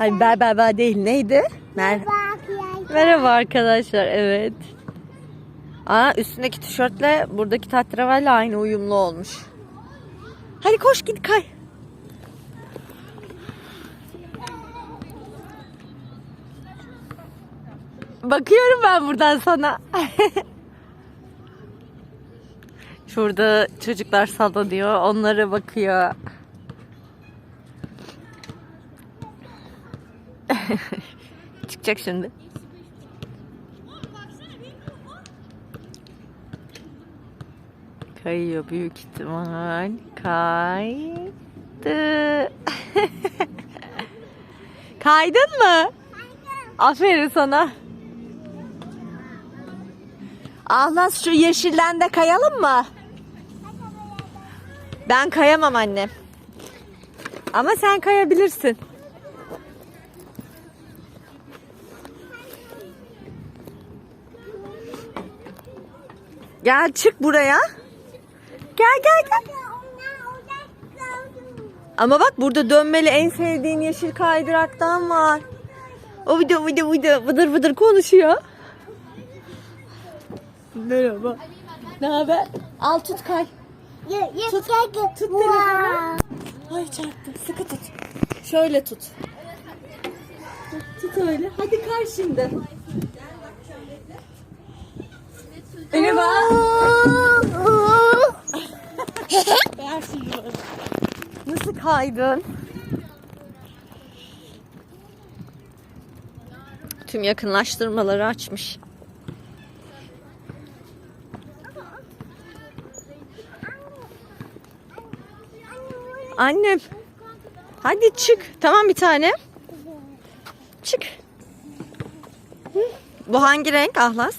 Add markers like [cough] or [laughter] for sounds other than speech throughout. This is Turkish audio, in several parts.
Ben ben değil neydi? Mer Merhaba arkadaşlar evet. Aa üstündeki tişörtle buradaki tatravalli aynı uyumlu olmuş. Hadi koş git kay. Bakıyorum ben buradan sana. [laughs] Şurada çocuklar sallanıyor. Onlara bakıyor. [laughs] Çıkacak şimdi. Kayıyor büyük ihtimal. Kaydı. [laughs] Kaydın mı? Aferin sana. Ahlas şu yeşilden de kayalım mı? Ben kayamam annem. Ama sen kayabilirsin. Gel çık buraya. Gel gel gel. Ama bak burada dönmeli en sevdiğin yeşil kaydıraktan var. O video video video vıdır vıdır konuşuyor. Merhaba. Ne haber? Al tut kay. Tut, tut telefonu. Ay çarptı. Sıkı tut. Şöyle tut. Tut öyle. Hadi kay şimdi. Merhaba. Nasıl kaydın? Tüm yakınlaştırmaları açmış. Annem. Hadi çık. Tamam bir tane. Çık. Bu hangi renk Ahlas?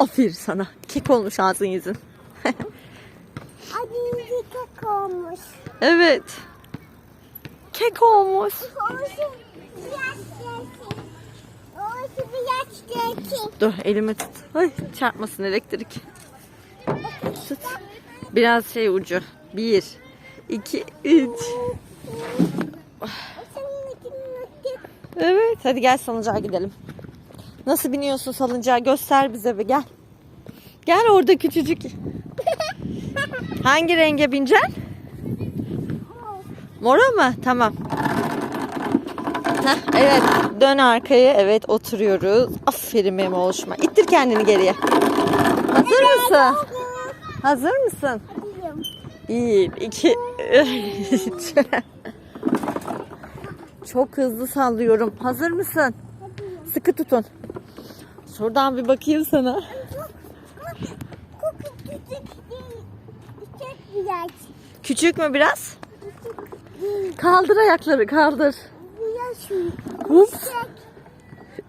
Aferin sana. Kek olmuş ağzın yüzün. Adı kek olmuş. Evet. Kek olmuş. Biraz kek. Kek. Dur elimi tut. Ay, çarpmasın elektrik. Tut. Biraz şey ucu. Bir, iki, üç. Evet hadi gel salıncağa gidelim. Nasıl biniyorsun salıncağa göster bize bir gel. Gel orada küçücük. [laughs] Hangi renge bineceksin? Mora mı? Tamam. Heh, evet dön arkaya. Evet oturuyoruz. Aferin benim oluşma. İttir kendini geriye. Hazır mısın? Hazır mısın? Bir, iki, üç. [laughs] Çok hızlı sallıyorum. Hazır mısın? Sıkı tutun. Şuradan bir bakayım sana. Küçük değil. Biraz. Küçük mü biraz? Kaldır ayakları kaldır. Ups.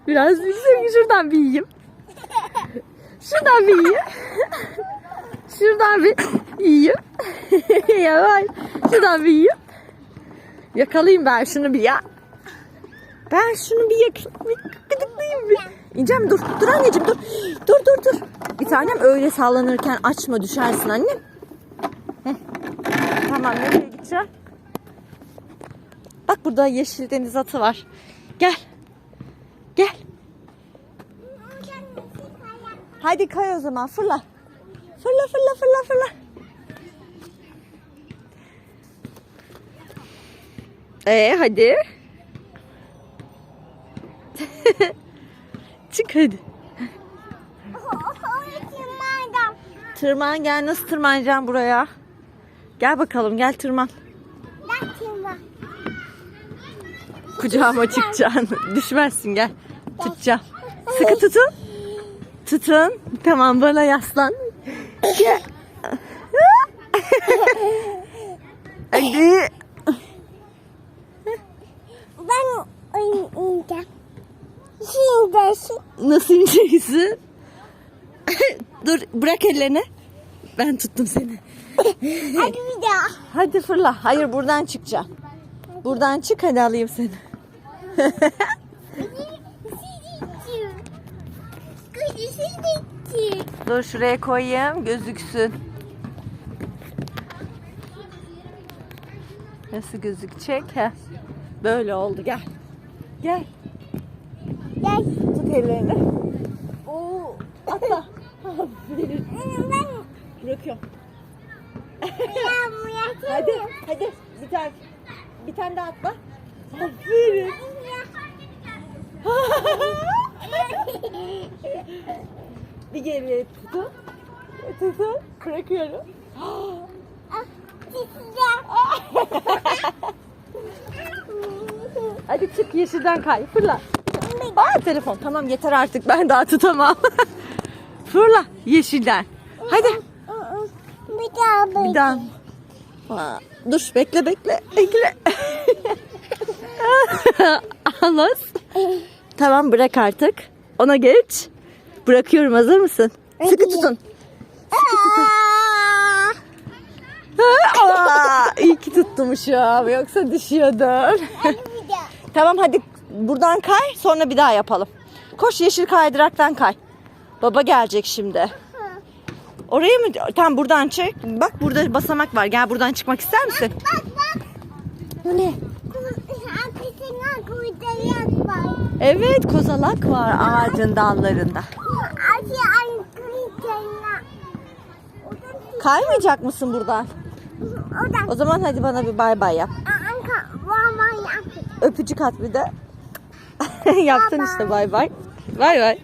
Biraz yüksek. Şuradan bir yiyeyim. Şuradan bir yiyeyim. Şuradan bir yiyeyim. [laughs] Yavaş. Şuradan bir yiyeyim. Yakalayayım ben şunu bir ya. Ben şunu bir yak bir gıdıklayayım bir. İneceğim dur. Dur anneciğim dur. Dur dur dur. Bir tanem öyle sallanırken açma düşersin annem. Heh. Tamam nereye gideceğim? Bak burada yeşil deniz atı var. Gel. Gel. Hadi kay o zaman fırla. Fırla fırla fırla fırla. Ee hadi. Çık hadi. Tırman gel nasıl tırmanacaksın buraya? Gel bakalım gel tırman. Yakma. Kucağıma çıkacaksın. [laughs] Düşmezsin gel. Tutacağım. Sıkı tutun. Tutun. Tamam bana yaslan. [laughs] Hadi. Ben oynayacağım. Şimdi Nasıl ineceksin? [laughs] Dur bırak ellerini. Ben tuttum seni. [laughs] hadi bir daha. Hadi fırla. Hayır buradan çıkacağım. Buradan çık hadi alayım seni. [laughs] Dur şuraya koyayım gözüksün. Nasıl gözükecek? Heh. Böyle oldu gel. Gel. Ellerini. Oo, atla. [laughs] Aferin. Bırakıyorum. Hadi, hadi. Bir tane, bir tane daha atla. Aferin. [laughs] bir geriye tutun. Tutun. Bırakıyorum. Hadi çık yeşilden kay. Fırla. Aa telefon. Tamam yeter artık. Ben daha tutamam. [laughs] Fırla yeşilden. Hadi. Bir daha Bir daha. Aa, Dur bekle bekle. Bekle. [laughs] Alas. Tamam bırak artık. Ona geç. Bırakıyorum hazır mısın? Sıkı tutun. Aa, iyi ki tutmuşum. Yoksa düşüyordun. Bir daha. tamam hadi buradan kay sonra bir daha yapalım. Koş yeşil kaydıraktan kay. Baba gelecek şimdi. Oraya mı? Tam buradan çık. Bak burada basamak var. Gel buradan çıkmak ister misin? Bak bak. Bu ne? Evet kozalak var ağacın dallarında. Kaymayacak mısın buradan? O zaman hadi bana bir bay bay yap. Öpücük at bir de. [laughs] Yaptın işte bay bay. Bay bay.